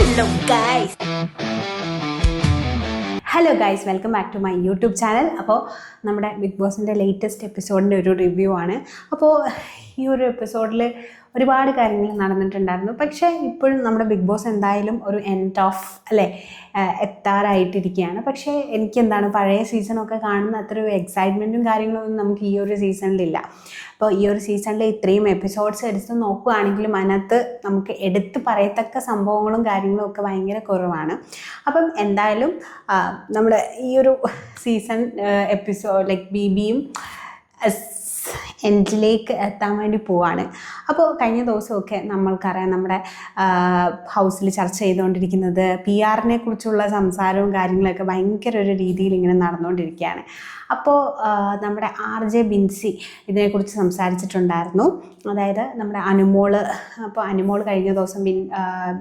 Hello guys hello guys welcome back to my YouTube channel അപ്പോൾ നമ്മുടെ big ബോസിന്റെ latest എപ്പിസോഡിന്റെ ഒരു റിവ്യൂ ആണ്. അപ്പോൾ ഈ ഒരു എപ്പിസോഡിൽ ഒരുപാട് കാര്യങ്ങൾ നടന്നിട്ടുണ്ടായിരുന്നു. പക്ഷേ ഇപ്പോഴും നമ്മുടെ ബിഗ് ബോസ് എന്തായാലും ഒരു എൻഡ് ഓഫ് അല്ലേ എത്താറായിട്ടിരിക്കുകയാണ്. പക്ഷേ എനിക്ക് എന്താണ് പഴയ സീസണൊക്കെ കാണുന്ന അത്ര ഒരു എക്സൈറ്റ്മെന്റും കാര്യങ്ങളൊന്നും നമുക്ക് ഈ ഒരു സീസണിലില്ല അപ്പോൾ ഈ ഒരു സീസണിൽ ഇത്രയും എപ്പിസോഡ്സ് എടുത്ത് നോക്കുകയാണെങ്കിലും അതിനകത്ത് നമുക്ക് എടുത്ത് പറയത്തക്ക സംഭവങ്ങളും കാര്യങ്ങളും ഒക്കെ ഭയങ്കര കുറവാണ്. അപ്പം എന്തായാലും നമ്മുടെ ഈ ഒരു സീസൺ എപ്പിസോഡ് ലൈക്ക് ബി ബിയും എൻഡിലേക്ക് എത്താൻ വേണ്ടി പോവാണ്. അപ്പോൾ കഴിഞ്ഞ ദിവസമൊക്കെ നമ്മൾക്കറിയാം നമ്മുടെ ഹൗസിൽ ചർച്ച ചെയ്തുകൊണ്ടിരിക്കുന്നത് പി ആറിനെ കുറിച്ചുള്ള സംസാരവും കാര്യങ്ങളൊക്കെ ഭയങ്കര ഒരു രീതിയിൽ ഇങ്ങനെ നടന്നുകൊണ്ടിരിക്കുകയാണ്. അപ്പോൾ നമ്മുടെ ആർ ജെ ബിൻസി ഇതിനെക്കുറിച്ച് സംസാരിച്ചിട്ടുണ്ടായിരുന്നു. അതായത് നമ്മുടെ അനുമോൾ അപ്പോൾ അനുമോൾ കഴിഞ്ഞ ദിവസം ബിൻ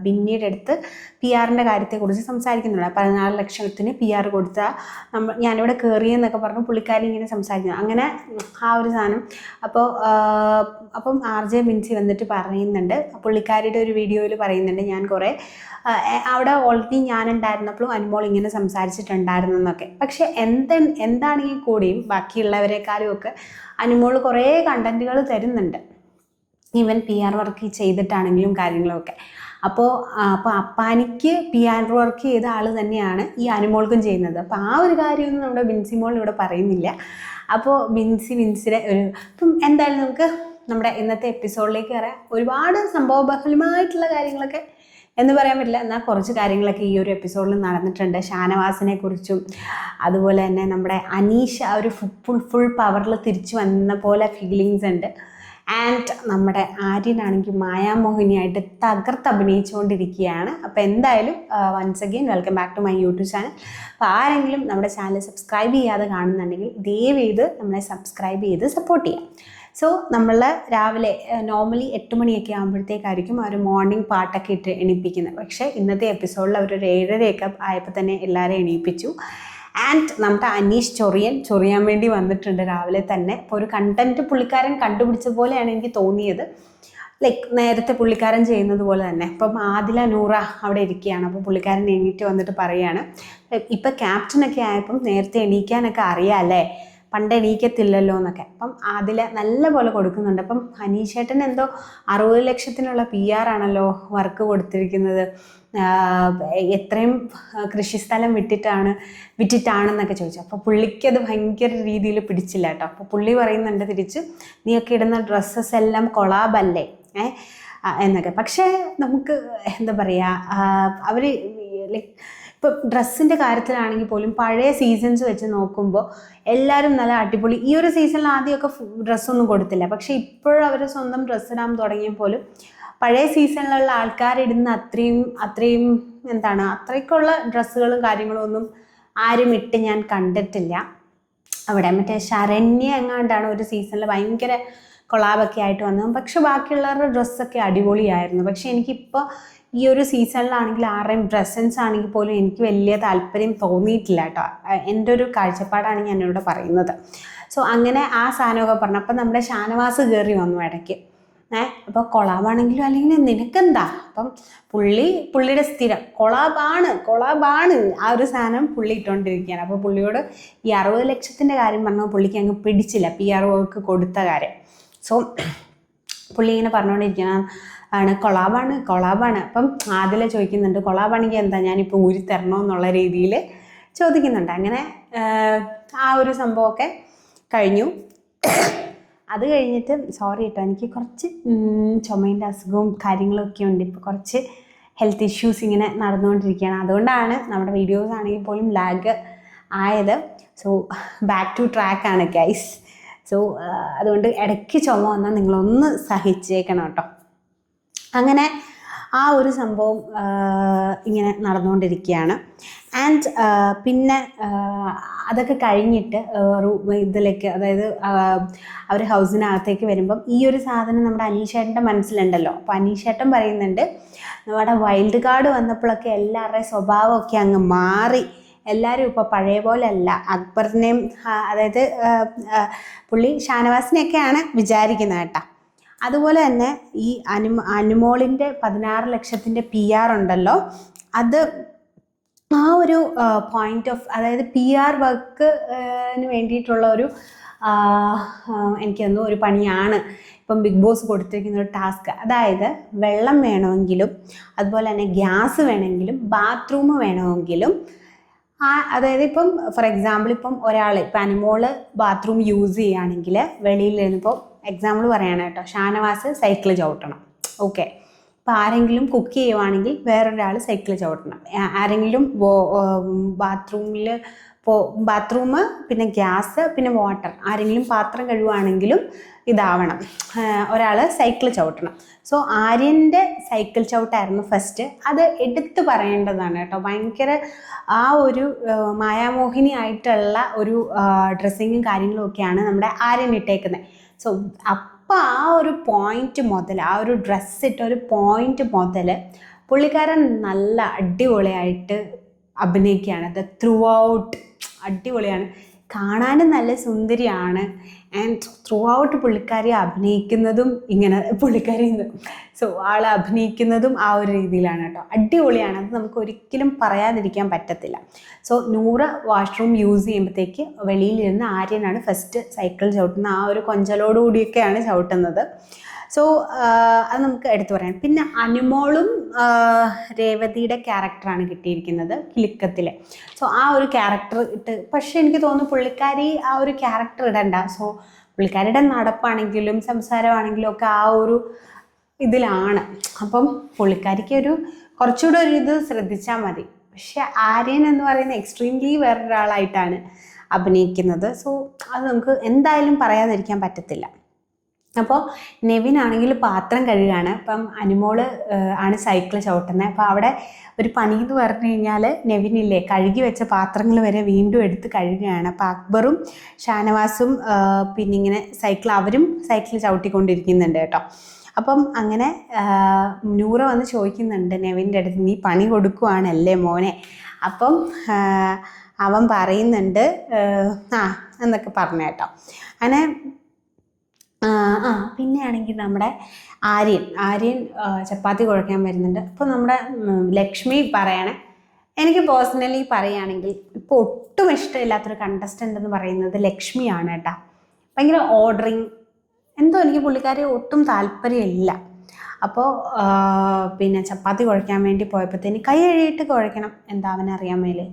ബിന്നിയുടെ അടുത്ത് പി ആറിന്റെ കാര്യത്തെക്കുറിച്ച് സംസാരിക്കുന്നുണ്ട്. പതിനാല് ലക്ഷത്തിന് പി ആർ കൊടുത്ത നമ്മൾ ഞാനിവിടെ കയറിയെന്നൊക്കെ പറഞ്ഞു പുള്ളിക്കാരി ഇങ്ങനെ സംസാരിക്കുന്നു. അങ്ങനെ ആ ഒരു സാധനം അപ്പോൾ അപ്പം ആർ ജെ മിൻസി വന്നിട്ട് പറയുന്നുണ്ട്. പുള്ളിക്കാരിയുടെ ഒരു വീഡിയോയിൽ പറയുന്നുണ്ട് ഞാൻ കുറേ അവിടെ ഓൾറെഡി ഞാനുണ്ടായിരുന്നപ്പോഴും അനുമോൾ ഇങ്ങനെ സംസാരിച്ചിട്ടുണ്ടായിരുന്നു എന്നൊക്കെ പക്ഷെ എന്ത് എന്താണെങ്കിൽ കൂടിയും ബാക്കിയുള്ളവരെക്കാളും ഒക്കെ അനുമോൾ കുറേ കണ്ടന്റുകൾ തരുന്നുണ്ട്. ഈവൻ പി ആർ വർക്ക് ചെയ്തിട്ടാണെങ്കിലും കാര്യങ്ങളൊക്കെ. അപ്പോൾ അപ്പോൾ അപ്പാനിക്ക് പി ആർ വർക്ക് ചെയ്ത ആൾ തന്നെയാണ് ഈ അനുമോൾക്കും ചെയ്യുന്നത്. അപ്പോൾ ആ ഒരു കാര്യമൊന്നും നമ്മുടെ ബിൻസിമോൾ ഇവിടെ പറയുന്നില്ല. അപ്പോൾ ബിൻസി ബിൻസിനെ ഒരു ഇപ്പം എന്തായാലും നമുക്ക് നമ്മുടെ ഇന്നത്തെ എപ്പിസോഡിലേക്ക് കയറാം. ഒരുപാട് സംഭവബഹലമായിട്ടുള്ള കാര്യങ്ങളൊക്കെ എന്ന് പറയാൻ പറ്റില്ല. എന്നാൽ കുറച്ച് കാര്യങ്ങളൊക്കെ ഈ ഒരു എപ്പിസോഡിൽ നടന്നിട്ടുണ്ട്. ഷാനവാസിനെ കുറിച്ചും അതുപോലെ തന്നെ നമ്മുടെ അനീഷ ഒരു ഫുൾ ഫുൾ പവറിൽ തിരിച്ചു വന്ന പോലെ ഫീലിങ്സ് ഉണ്ട്. ആൻഡ് നമ്മുടെ ആര്യനാണെങ്കിൽ മായാമോഹിനിയായിട്ട് തകർത്ത് അഭിനയിച്ചുകൊണ്ടിരിക്കുകയാണ്. അപ്പോൾ എന്തായാലും once again welcome back to my YouTube channel അപ്പോൾ ആരെങ്കിലും നമ്മുടെ ചാനൽ സബ്സ്ക്രൈബ് ചെയ്യാതെ കാണുന്നുണ്ടെങ്കിൽ ദയവ് ചെയ്ത് നമ്മളെ സബ്സ്ക്രൈബ് ചെയ്ത് സപ്പോർട്ട് ചെയ്യാം. സോ നമ്മൾ രാവിലെ നോർമലി എട്ട് മണിയൊക്കെ ആകുമ്പോഴത്തേക്കായിരിക്കും അവർ മോർണിംഗ് പാട്ടൊക്കെ ഇട്ട് എണീപ്പിക്കുന്നത്. പക്ഷേ ഇന്നത്തെ എപ്പിസോഡിൽ അവർ ഒരു ഏഴരയൊക്കെ ആയപ്പോൾ തന്നെ എല്ലാവരെയും എണീപ്പിച്ചു. ആൻഡ് നമ്മുടെ അനീഷ് ചൊറിയൻ ചൊറിയാൻ വേണ്ടി വന്നിട്ടുണ്ട് രാവിലെ തന്നെ. അപ്പോൾ ഒരു കണ്ടന്റ് പുള്ളിക്കാരൻ കണ്ടുപിടിച്ച പോലെയാണ് എനിക്ക് തോന്നിയത്. ലൈക്ക് നേരത്തെ പുള്ളിക്കാരൻ ചെയ്യുന്നത് പോലെ തന്നെ. ഇപ്പം ആദില നൂറ അവിടെ ഇരിക്കുകയാണ്. അപ്പോൾ പുള്ളിക്കാരൻ എണീറ്റ് വന്നിട്ട് പറയുകയാണ് ഇപ്പം ക്യാപ്റ്റനൊക്കെ ആയപ്പം നേരത്തെ എണീക്കാനൊക്കെ അറിയാമല്ലേ പണ്ട് എണീക്കത്തില്ലല്ലോ എന്നൊക്കെ. അപ്പം അതിൽ നല്ല പോലെ കൊടുക്കുന്നുണ്ട്. അപ്പം ഹനീഷേട്ടൻ എന്തോ അറുപത് ലക്ഷത്തിനുള്ള പി ആർ ആണല്ലോ വർക്ക് കൊടുത്തിരിക്കുന്നത്. എത്രയും കൃഷിസ്ഥലം വിട്ടിട്ടാണ് വിറ്റിട്ടാണെന്നൊക്കെ ചോദിച്ചു. അപ്പോൾ പുള്ളിക്കത് ഭയങ്കര രീതിയിൽ പിടിച്ചില്ല കേട്ടോ. അപ്പോൾ പുള്ളി പറയുന്നുണ്ട് തിരിച്ച് നീയൊക്കെ ഇടുന്ന ഡ്രസ്സസ് എല്ലാം കൊളാബല്ലേ ഏഹ് എന്നൊക്കെ. പക്ഷേ നമുക്ക് എന്താ പറയുക അവർ ലൈക്ക് ഇപ്പം ഡ്രസ്സിന്റെ കാര്യത്തിലാണെങ്കിൽ പോലും പഴയ സീസൺസ് വെച്ച് നോക്കുമ്പോൾ എല്ലാവരും നല്ല അടിപൊളി. ഈ ഒരു സീസണിൽ ആദ്യമൊക്കെ ഡ്രസ്സൊന്നും കൊടുത്തില്ല. പക്ഷേ ഇപ്പോഴവർ സ്വന്തം ഡ്രസ്സ് ഇടാൻ തുടങ്ങിയപ്പോലും പഴയ സീസണിലുള്ള ആൾക്കാരിടുന്ന അത്രയും അത്രയും എന്താണ് അത്രയ്ക്കുള്ള ഡ്രസ്സുകളും കാര്യങ്ങളും ഒന്നും ആരും ഇട്ട് ഞാൻ കണ്ടിട്ടില്ല. അവിടെ മറ്റേ ശരണ്യ എങ്ങാണ്ടാണ് ഒരു സീസണിൽ ഭയങ്കര കൊളാബൊക്കെ ആയിട്ട് വന്നത്. പക്ഷെ ബാക്കിയുള്ളവരുടെ ഡ്രസ്സൊക്കെ അടിപൊളിയായിരുന്നു. പക്ഷെ എനിക്കിപ്പോൾ ഈ ഒരു സീസണിലാണെങ്കിൽ ആരുടെയും ഡ്രസ്സൻസ് ആണെങ്കിൽ പോലും എനിക്ക് വലിയ താല്പര്യം തോന്നിയിട്ടില്ല കേട്ടോ. എന്റെ ഒരു കാഴ്ചപ്പാടാണ് ഞാൻ ഇവിടെ പറയുന്നത്. സോ അങ്ങനെ ആ സാധനമൊക്കെ പറഞ്ഞു. അപ്പം നമ്മുടെ ഷാനവാസ് കയറി വന്നു ഇടയ്ക്ക്. ഏ അപ്പോൾ കൊളാബാണെങ്കിലും അല്ലെങ്കിൽ നിനക്കെന്താ? അപ്പം പുള്ളി പുള്ളിയുടെ സ്ഥിരം കൊളാബാണ് കൊളാബാണ് ആ ഒരു സാധനം പുള്ളി ഇട്ടുകൊണ്ടിരിക്കുകയാണ് അപ്പോൾ പുള്ളിയോട് ഈ അറുപത് ലക്ഷത്തിന്റെ കാര്യം പറഞ്ഞപ്പോൾ പുള്ളിക്ക് അങ്ങ് പിടിച്ചില്ല. പി ആർ ഒക്ക് കൊടുത്ത കാര്യം. സോ പുള്ളി ഇങ്ങനെ പറഞ്ഞുകൊണ്ടിരിക്കണം ആണ്. കൊളാബാണ് കൊളാബാണ്. അപ്പം ആദ്യം ചോദിക്കുന്നുണ്ട് കൊളാബാണെങ്കിൽ എന്താ ഞാനിപ്പോൾ ഊരി തരണോ എന്നുള്ള രീതിയിൽ ചോദിക്കുന്നുണ്ട്. അങ്ങനെ ആ ഒരു സംഭവമൊക്കെ കഴിഞ്ഞു. അത് കഴിഞ്ഞിട്ട് സോറി കേട്ടോ എനിക്ക് കുറച്ച് ചുമേന്റെ അസുഖവും കാര്യങ്ങളൊക്കെ ഉണ്ട്. ഇപ്പോൾ കുറച്ച് ഹെൽത്ത് ഇഷ്യൂസ് ഇങ്ങനെ നടന്നുകൊണ്ടിരിക്കുകയാണ്. അതുകൊണ്ടാണ് നമ്മുടെ വീഡിയോസ് ആണെങ്കിൽ പോലും ലാഗ് ആയത്. സോ ബാക്ക് ടു ട്രാക്ക് ആണ് ഗൈസ് സോ അതുകൊണ്ട് ഇടയ്ക്ക് ചുമ വന്നാൽ നിങ്ങളൊന്ന് സഹിച്ചേക്കണം കേട്ടോ. അങ്ങനെ ആ ഒരു സംഭവം ഇങ്ങനെ നടന്നുകൊണ്ടിരിക്കുകയാണ്. ആൻഡ് പിന്നെ അതൊക്കെ കഴിഞ്ഞിട്ട് ഒരു ഇതിലേക്ക് അതായത് അവർ ഹൗസിനകത്തേക്ക് വരുമ്പം ഈ ഒരു സാധനം നമ്മുടെ അനീഷേട്ടന്റെ മനസ്സിലുണ്ടല്ലോ. അപ്പോൾ അനീഷേട്ടൻ പറയുന്നുണ്ട് നമ്മുടെ വൈൽഡ് കാർഡ് വന്നപ്പോഴൊക്കെ എല്ലാവരുടെയും സ്വഭാവമൊക്കെ അങ്ങ് മാറി. എല്ലാവരും ഇപ്പോൾ പഴയ പോലെ അല്ല അക്ബറിനെയും അതായത് പുള്ളി ഷാനവാസിനെയൊക്കെയാണ് വിചാരിക്കുന്നത് കേട്ടോ. അതുപോലെ തന്നെ ഈ അനു അനുമോളിന്റെ പതിനാറ് ലക്ഷത്തിന്റെ പി ആർ ഉണ്ടല്ലോ അത് ആ ഒരു പോയിന്റ് ഓഫ് അതായത് പി ആർ വർക്കിന് വേണ്ടിയിട്ടുള്ള ഒരു എനിക്ക് തോന്നുന്നു ഒരു പണിയാണ് ഇപ്പം ബിഗ് ബോസ് കൊടുത്തിരിക്കുന്ന ഒരു ടാസ്ക് അതായത് വെള്ളം വേണമെങ്കിലും അതുപോലെ തന്നെ ഗ്യാസ് വേണമെങ്കിലും ബാത്റൂം വേണമെങ്കിലും ആ അതായത് ഇപ്പം ഫോർ എക്സാമ്പിൾ ഇപ്പം ഒരാൾ ഇപ്പം അനിമോൾ ബാത്റൂം യൂസ് ചെയ്യുകയാണെങ്കിൽ വെളിയിൽ ഇപ്പോൾ എക്സാമ്പിൾ പറയാണ് കേട്ടോ ഷാനവാസ് സൈക്കിൾ ചവിട്ടണം. ഓക്കെ അപ്പം ആരെങ്കിലും കുക്ക് ചെയ്യുവാണെങ്കിൽ വേറൊരാൾ സൈക്കിൾ ചവിട്ടണം. ആരെങ്കിലും ബാത്റൂമിൽ പോ ബാത്റൂം പിന്നെ ഗ്യാസ് പിന്നെ വാട്ടർ ആരെങ്കിലും പാത്രം കഴുകുവാണെങ്കിലും ഇതാവണം. ഒരാൾ സൈക്കിൾ ചവിട്ടണം. സോ ആര്യന്റെ സൈക്കിൾ ചവിട്ടായിരുന്നു ഫസ്റ്റ് അത് എടുത്തു പറയേണ്ടതാണ് കേട്ടോ. ഭയങ്കര ആ ഒരു മായാമോഹിനി ആയിട്ടുള്ള ഒരു ഡ്രസ്സിങ്ങും കാര്യങ്ങളും ഒക്കെയാണ് നമ്മുടെ ആര്യൻ ഇട്ടേക്കുന്നത് സോ അപ്പോൾ ആ ഒരു പോയിന്റ് മുതൽ ആ ഒരു ഡ്രസ്സ് ഇട്ട ഒരു പോയിന്റ് മുതൽ പുള്ളിക്കാരൻ നല്ല അടിപൊളിയായിട്ട് അഭിനയിക്കുകയാണ്. ദ ത്രൂ ഔട്ട് അടിപൊളിയാണ്. കാണാനും നല്ല സുന്ദരിയാണ്. ആൻഡ് ത്രൂ ഔട്ട് പുള്ളിക്കാരി അഭിനയിക്കുന്നതും ഇങ്ങനെ പുള്ളിക്കാരി സോ ആൾ അഭിനയിക്കുന്നതും ആ ഒരു രീതിയിലാണ് കേട്ടോ. അടിപൊളിയാണ്. അത് നമുക്ക് ഒരിക്കലും പറയാതിരിക്കാൻ പറ്റത്തില്ല. സോ നൂറ് വാഷ്റൂം യൂസ് ചെയ്യുമ്പോഴത്തേക്ക് വെളിയിലിരുന്ന് ആര്യനാണ് ഫസ്റ്റ് സൈക്കിൾ ചവിട്ടുന്നത്. ആ ഒരു കൊഞ്ചലോടുകൂടിയൊക്കെയാണ് ചവിട്ടുന്നത്. സോ അത് നമുക്ക് എടുത്തു പറയാം. പിന്നെ അനുമോളും ആ, രേവതിയുടെ ക്യാരക്ടറാണ് കിട്ടിയിരിക്കുന്നത് കിലുക്കത്തിലെ. സോ ആ ഒരു ക്യാരക്ടർ ഇട്ട് പക്ഷേ എനിക്ക് തോന്നുന്നു പുള്ളിക്കാരി ആ ഒരു ക്യാരക്ടർ ഇടണ്ട. സോ പുള്ളിക്കാരിയുടെ നടപ്പാണെങ്കിലും സംസാരമാണെങ്കിലും ഒക്കെ ആ ഒരു ഇതിലാണ്. അപ്പം പുള്ളിക്കാരിക്ക് ഒരു കുറച്ചുകൂടെ ഒരു ഇത് ശ്രദ്ധിച്ചാൽ മതി. പക്ഷെ ആര്യൻ എന്ന് പറയുന്ന എക്സ്ട്രീംലി വേറൊരാളായിട്ടാണ് അഭിനയിക്കുന്നത്. സോ അത് നമുക്ക് എന്തായാലും പറയാതിരിക്കാൻ പറ്റത്തില്ല. അപ്പോൾ നെവിൻ ആണെങ്കിൽ പാത്രം കഴുകാണ്. അപ്പം അനുമോൾ ആണ് സൈക്കിൾ ചവിട്ടുന്നത് അപ്പോൾ അവിടെ ഒരു പണി എന്ന് പറഞ്ഞു കഴിഞ്ഞാൽ നെവിനില്ലേ കഴുകി വെച്ച പാത്രങ്ങൾ വരെ വീണ്ടും എടുത്ത് കഴുകുകയാണ്. അപ്പം അക്ബറും ഷാനവാസും പിന്നെ ഇങ്ങനെ സൈക്കിൾ അവരും സൈക്കിൾ ചവിട്ടിക്കൊണ്ടിരിക്കുന്നുണ്ട് കേട്ടോ. അപ്പം അങ്ങനെ നൂറ വന്ന് ചോദിക്കുന്നുണ്ട് നെവിന്റെ അടുത്ത് നീ പണി കൊടുക്കുവാണല്ലേ മോനെ? അപ്പം അവൻ പറയുന്നുണ്ട് ആ എന്നൊക്കെ പറഞ്ഞു കേട്ടോ. അങ്ങനെ ആ പിന്നെയാണെങ്കിൽ നമ്മുടെ ആര്യൻ. ആര്യൻ ചപ്പാത്തി കുഴക്കാൻ വരുന്നുണ്ട്. അപ്പോൾ നമ്മുടെ ലക്ഷ്മി പറയണേ എനിക്ക് പേഴ്സണലി പറയുകയാണെങ്കിൽ ഇപ്പോൾ ഒട്ടും ഇഷ്ടമില്ലാത്തൊരു കണ്ടസ്റ്റന്റ് എന്ന് പറയുന്നത് ലക്ഷ്മിയാണ് കേട്ടോ. ഭയങ്കര ഓർഡറിങ് എന്തോ എനിക്ക് പുള്ളിക്കാരി ഒട്ടും താല്പര്യമില്ല. അപ്പോൾ പിന്നെ ചപ്പാത്തി കുഴയ്ക്കാൻ വേണ്ടി പോയപ്പോഴത്തേന് കൈ കഴുകിയിട്ട് കുഴയ്ക്കണം എന്താ മേലെ.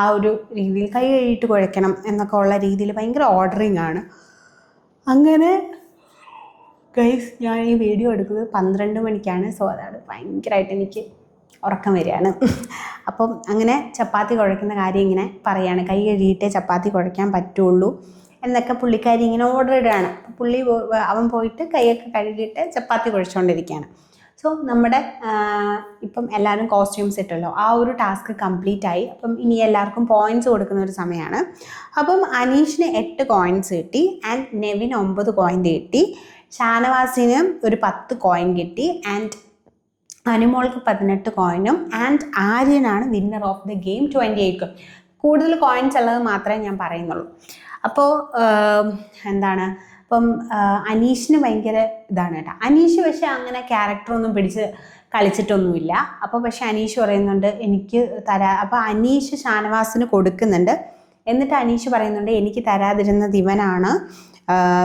ആ ഒരു രീതിയിൽ കൈ കഴുകിയിട്ട് കുഴയ്ക്കണം എന്നൊക്കെ ഉള്ള രീതിയിൽ ഭയങ്കര ഓർഡറിങ് ആണ്. അങ്ങനെ ഗൈസ് ഞാൻ ഈ വീഡിയോ എടുക്കുന്നത് പന്ത്രണ്ട് മണിക്കാണ്. സോ അതാണ് ഭയങ്കരമായിട്ട് എനിക്ക് ഉറക്കം വരികയാണ്. അപ്പം അങ്ങനെ ചപ്പാത്തി കുഴയ്ക്കുന്ന കാര്യം ഇങ്ങനെ പറയുകയാണ് കൈ കഴുകിയിട്ടേ ചപ്പാത്തി കുഴയ്ക്കാൻ പറ്റുള്ളൂ എന്നൊക്കെ പുള്ളിക്കാരി ഇങ്ങനെ ഓർഡർ ഇടുകയാണ്. പുള്ളി അവൻ പോയിട്ട് കൈയൊക്കെ കഴുകിയിട്ട് ചപ്പാത്തി കുഴച്ചുകൊണ്ടിരിക്കുകയാണ് സോ നമ്മുടെ ഇപ്പം എല്ലാവരും കോസ്റ്റ്യൂംസ് ഇട്ടല്ലോ. ആ ഒരു ടാസ്ക് കംപ്ലീറ്റ് ആയി. അപ്പം ഇനി എല്ലാവർക്കും പോയിന്റ്സ് കൊടുക്കുന്ന ഒരു സമയമാണ്. അപ്പം അനീഷിന് എട്ട് കോയിൻസ് കിട്ടി. ആൻഡ് നെവിൻ ഒമ്പത് പോയിന്റ് കിട്ടി. ഷാനവാസിന് ഒരു പത്ത് കോയിൻ കിട്ടി. ആൻഡ് അനുമോൾക്ക് പതിനെട്ട് കോയിനും and ആര്യനാണ് winner of the game twenty eight കൂടുതൽ കോയിൻസ് ഉള്ളത് മാത്രമേ ഞാൻ പറയുന്നുള്ളൂ. അപ്പോൾ എന്താണ്? ഇപ്പം ആ, അനീഷിന് ഭയങ്കര ഇതാണ് കേട്ടോ. അനീഷ് പക്ഷെ അങ്ങനെ ക്യാരക്ടറൊന്നും പിടിച്ച് കളിച്ചിട്ടൊന്നുമില്ല. അപ്പോൾ പക്ഷെ അനീഷ് പറയുന്നുണ്ട് എനിക്ക് തരാ അപ്പോൾ അനീഷ് ഷാനവാസിന് കൊടുക്കുന്നുണ്ട്. എന്നിട്ട് അനീഷ് പറയുന്നുണ്ട് എനിക്ക് തരാതിരുന്നത് ഇവനാണ്. ആ,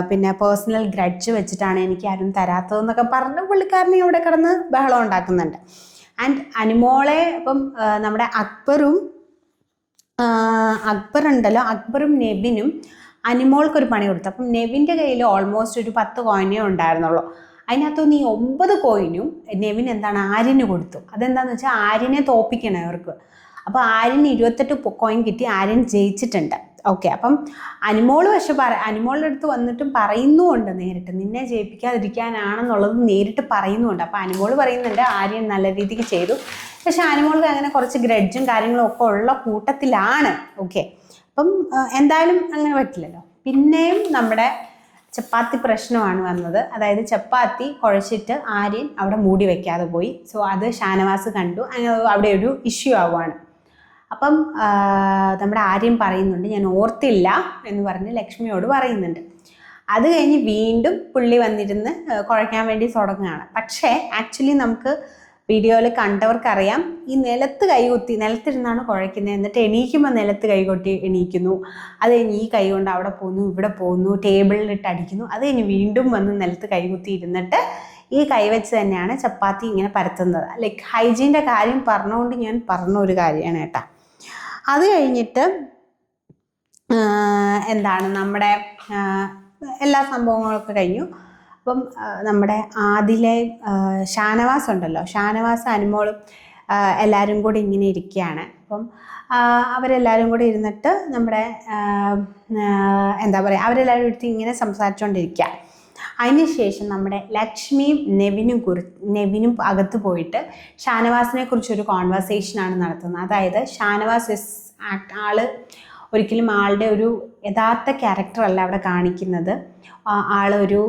പിന്നെ പേഴ്സണൽ ഗ്രഡ്ജ് വെച്ചിട്ടാണ് എനിക്ക് ആരും തരാത്തതെന്നൊക്കെ പറഞ്ഞ് പുള്ളിക്കാരനെ ഇവിടെ കിടന്ന് ബഹളം ഉണ്ടാക്കുന്നുണ്ട്. ആൻഡ് അനുമോളെ ഇപ്പം നമ്മുടെ അക്ബറും അക്ബർ ഉണ്ടല്ലോ അക്ബറും നെവിനും അനിമോൾക്ക് ഒരു പണി കൊടുത്തു. അപ്പം നെവിന്റെ കയ്യിൽ ഓൾമോസ്റ്റ് ഒരു പത്ത് കോയിനേ ഉണ്ടായിരുന്നുള്ളൂ. അതിനകത്തുനിന്ന് നീ ഒമ്പത് കോയിനും നെവിൻ എന്താണ് ആര്യന് കൊടുത്തു. അതെന്താണെന്ന് വെച്ചാൽ ആര്യനെ തോപ്പിക്കണം അവർക്ക് അപ്പോൾ ആര്യന് ഇരുപത്തെട്ട് കോയിൻ കിട്ടി ആര്യൻ ജയിച്ചിട്ടുണ്ട്. ഓക്കെ അപ്പം അനുമോൾ പക്ഷെ പറ അനുമോളുടെ അടുത്ത് വന്നിട്ടും പറയുന്നുമുണ്ട് നേരിട്ട്. നിന്നെ ജയിപ്പിക്കാതിരിക്കാനാണെന്നുള്ളത് നേരിട്ട് പറയുന്നുമുണ്ട്. അപ്പം അനുമോൾ പറയുന്നുണ്ട് ആര്യൻ നല്ല രീതിക്ക് ചെയ്തു. പക്ഷെ അനുമോൾക്ക് അങ്ങനെ കുറച്ച് ഗ്രഡ്ജും കാര്യങ്ങളും ഒക്കെ ഉള്ള കൂട്ടത്തിലാണ്. ഓക്കെ അപ്പം എന്തായാലും അങ്ങനെ പറ്റില്ലല്ലോ. പിന്നെയും നമ്മുടെ ചപ്പാത്തി പ്രശ്നമാണ് വന്നത്. അതായത് ചപ്പാത്തി കുഴച്ചിട്ട് ആര്യൻ അവിടെ മൂടി വയ്ക്കാതെ പോയി. സോ അത് ഷാനവാസ് കണ്ടു. അങ്ങനെ അവിടെ ഒരു ഇഷ്യൂ ആവുകയാണ് അപ്പം നമ്മുടെ ആര്യം പറയുന്നുണ്ട് ഞാൻ ഓർത്തില്ല എന്ന് പറഞ്ഞ് ലക്ഷ്മിയോട് പറയുന്നുണ്ട്. അത് കഴിഞ്ഞ് വീണ്ടും പുള്ളി വന്നിരുന്ന് കുഴയ്ക്കാൻ വേണ്ടി തുടങ്ങുകയാണ്. പക്ഷേ ആക്ച്വലി നമുക്ക് വീഡിയോയിൽ കണ്ടവർക്കറിയാം ഈ നിലത്ത് കൈകൊത്തി നിലത്തിരുന്നാണ് കുഴയ്ക്കുന്നത് എന്നിട്ട് എണീക്കുമ്പോൾ നിലത്ത് കൈകൊട്ടി എണീക്കുന്നു. അത് കഴിഞ്ഞ് ഈ കൈ കൊണ്ട് അവിടെ പോകുന്നു ഇവിടെ പോകുന്നു ടേബിളിലിട്ട് അടിക്കുന്നു. അത് കഴിഞ്ഞ് വീണ്ടും വന്ന് നിലത്ത് കൈകുത്തി ഇരുന്നിട്ട് ഈ കൈ വെച്ച് തന്നെയാണ് ചപ്പാത്തി ഇങ്ങനെ പരത്തുന്നത്. ലൈക്ക് ഹൈജീന്റെ കാര്യം പറഞ്ഞുകൊണ്ട് ഞാൻ പറഞ്ഞ ഒരു കാര്യമാണ് കേട്ടോ. അത് കഴിഞ്ഞിട്ട് എന്താണ് നമ്മുടെ എല്ലാ സംഭവങ്ങളൊക്കെ കഴിഞ്ഞു. അപ്പം നമ്മുടെ ആദിലെ ഷാനവാസ് ഉണ്ടല്ലോ. ഷാനവാസ് അനുമോളും എല്ലാവരും കൂടി ഇങ്ങനെ ഇരിക്കുകയാണ്. അപ്പം അവരെല്ലാവരും കൂടി ഇരുന്നിട്ട് നമ്മുടെ എന്താ പറയുക അവരെല്ലാവരും എടുത്ത് ഇങ്ങനെ സംസാരിച്ചുകൊണ്ടിരിക്കുക അതിനുശേഷം നമ്മുടെ ലക്ഷ്മിയും നെവിനും കുറി നെവിനും അകത്ത് പോയിട്ട് ഷാനവാസിനെ കുറിച്ചൊരു കോൺവെർസേഷനാണ് നടത്തുന്നത്. അതായത് ഷാനവാസ് ആക്ട് ആൾ ഒരിക്കലും ആളുടെ ഒരു യഥാർത്ഥ ക്യാരക്ടറല്ല അവിടെ കാണിക്കുന്നത്. ആളൊരു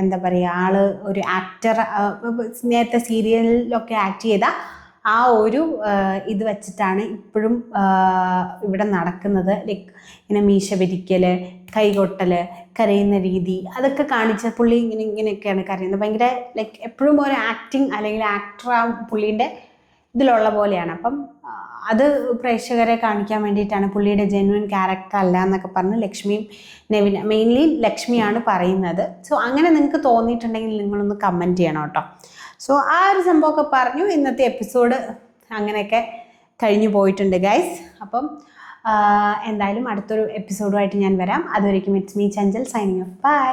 എന്താ പറയുക ആൾ ഒരു ആക്ടർ നേരത്തെ സീരിയലിലൊക്കെ ആക്ട് ചെയ്ത ആ ഒരു ഇത് വെച്ചിട്ടാണ് ഇപ്പോഴും ഇവിടെ നടക്കുന്നത്. ലൈക്ക് ഇങ്ങനെ മീശ പിരിക്കൽ കൈകൊട്ടൽ കരയുന്ന രീതി അതൊക്കെ കാണിച്ച പുള്ളി ഇങ്ങനെ ഇങ്ങനെയൊക്കെയാണ് കരയുന്നത്. ഭയങ്കര ലൈക്ക് എപ്പോഴും ഒരു ആക്ടിങ് അല്ലെങ്കിൽ ആക്ടർ ആ പുള്ളീന്റെ ഇതിലുള്ള പോലെയാണ്. അപ്പം അത് പ്രേക്ഷകരെ കാണിക്കാൻ വേണ്ടിയിട്ടാണ് പുള്ളിയുടെ ജെന്വൻ ക്യാരക്ടർ അല്ല എന്നൊക്കെ പറഞ്ഞ് ലക്ഷ്മിയും നെവിൻ മെയിൻലി ലക്ഷ്മിയാണ് പറയുന്നത്. സോ അങ്ങനെ നിങ്ങൾക്ക് തോന്നിയിട്ടുണ്ടെങ്കിൽ നിങ്ങളൊന്ന് കമന്റ് ചെയ്യണം കേട്ടോ. സോ ആ ഒരു സംഭവമൊക്കെ പറഞ്ഞു. ഇന്നത്തെ എപ്പിസോഡ് അങ്ങനെയൊക്കെ കഴിഞ്ഞു പോയിട്ടുണ്ട് ഗൈസ് അപ്പം എന്തായാലും അടുത്തൊരു എപ്പിസോഡുമായിട്ട് ഞാൻ വരാം. അതുവരേക്കും it's me Chanchal signing off bye